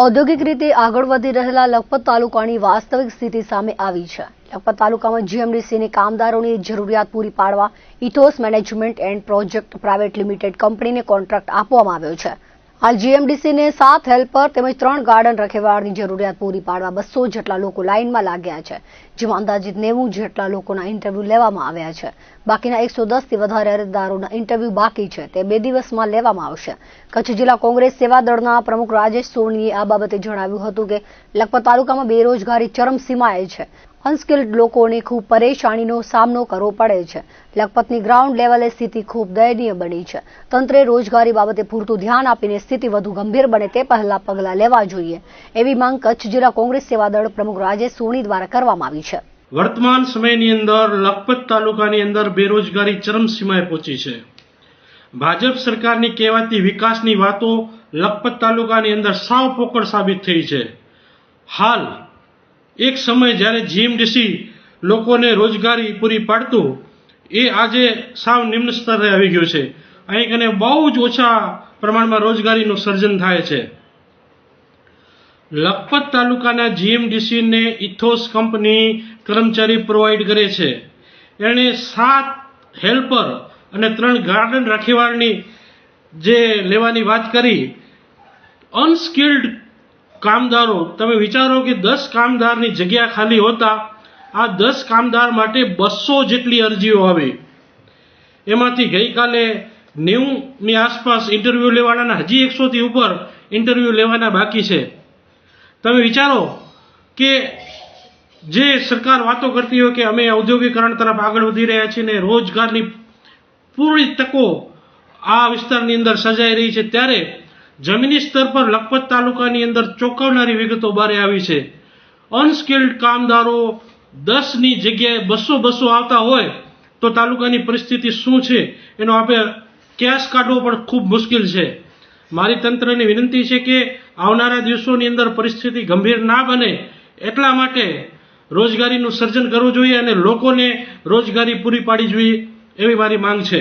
ઔદ્યોગિક રીતે આગળ વધી રહેલા લખપત તાલુકાની વાસ્તવિક સ્થિતિ સામે આવી છે. લખપત તાલુકામાં જીએમડીસીની કામદારોની જરૂરિયાત પૂરી પાડવા Ethos management and project private limited કંપનીને કોન્ટ્રાક્ટ આપવામાં આવ્યો છે. હાલ જીએમડીસીને સાત હેલ્પર તેમજ ત્રણ ગાર્ડન રખેવાળની જરૂરિયાત પૂરી પાડવા બસો જેટલા લોકો લાઇનમાં લાગ્યા છે, જેમાં અંદાજિત નેવું જેટલા લોકોના ઇન્ટરવ્યૂ લેવામાં આવ્યા છે. બાકીના એકસો દસથી વધારે અરજદારોના ઇન્ટરવ્યૂ બાકી છે, તે બે દિવસમાં લેવામાં આવશે. કચ્છ જિલ્લા કોંગ્રેસ સેવા દળના પ્રમુખ રાજેશ સોનીએ આ બાબતે જણાવ્યું હતું કે લખપત તાલુકામાં બેરોજગારી ચરમસીમાએ છે. અનસ્કિલ્ડ લોકોને ખૂબ પરેશાનીનો સામનો કરવો પડે છે. લખપતની ગ્રાઉન્ડ લેવલે સ્થિતિ ખૂબ દયનીય બની છે. તંત્રે રોજગારી બાબતે પૂરતું ધ્યાન આપીને સ્થિતિ વધુ ગંભીર બને તે પહેલા પગલાં લેવા જોઈએ. એવી માંગ કચ્છ જિલ્લા કોંગ્રેસ સેવા દળ પ્રમુખ રાજેશ સોની દ્વારા કરવામાં આવી છે. વર્તમાન સમયની અંદર લખપત તાલુકાની અંદર બેરોજગારી ચરમસીમાએ પહોંચી છે. ભાજપ સરકારની કહેવાતી વિકાસની વાતો લખપત તાલુકાની અંદર સાવ પોકળ સાબિત થઈ છે. હાલ એક સમય જ્યારે જીએમડીસી લોકોને રોજગારી પૂરી પાડતું, એ આજે સાવ નિમ્ન સ્તરે આવી ગયું છે. અહીં કને બહુ જ ઓછા પ્રમાણમાં રોજગારીનું સર્જન થાય છે. લખપત તાલુકાના જીએમડીસીને ઇથોસ કંપની કર્મચારી પ્રોવાઈડ કરે છે. એણે સાત હેલ્પર અને ત્રણ ગાર્ડન રખેવાળની જે લેવાની વાત કરી. અનસ્કિલ્ડ કામદારો, તમે વિચારો કે દસ કામદારની જગ્યા ખાલી હોતા, આ દસ કામદાર માટે બસો જેટલી અરજીઓ આવી. એમાંથી ગઈકાલે નેવુંની આસપાસ ઇન્ટરવ્યૂ લેવાના હજી એકસોથી ઉપર ઇન્ટરવ્યૂ લેવાના બાકી છે. તમે વિચારો કે જે સરકાર વાતો કરતી હોય કે અમે ઔદ્યોગિકરણ તરફ આગળ વધી રહ્યા છીએ ને રોજગારની પૂરી તકો આ વિસ્તારની અંદર સર્જાઈ રહી છે, ત્યારે જમીની સ્તર પર લખપત તાલુકાની અંદર ચોંકાવનારી વિગતો બહાર આવી છે. અનસ્કિલ્ડ કામદારો દસની જગ્યાએ બસો બસો આવતા હોય તો તાલુકાની પરિસ્થિતિ શું છે? એનો આપણે કેસ કાઢવો પણ ખૂબ મુશ્કેલ છે. મારી તંત્રને વિનંતી છે કે આવનારા દિવસોની અંદર પરિસ્થિતિ ગંભીર ના બને એટલા માટે રોજગારીનું સર્જન કરવું જોઈએ અને લોકોને રોજગારી પૂરી પાડી જોઈએ એવી મારી માંગ છે.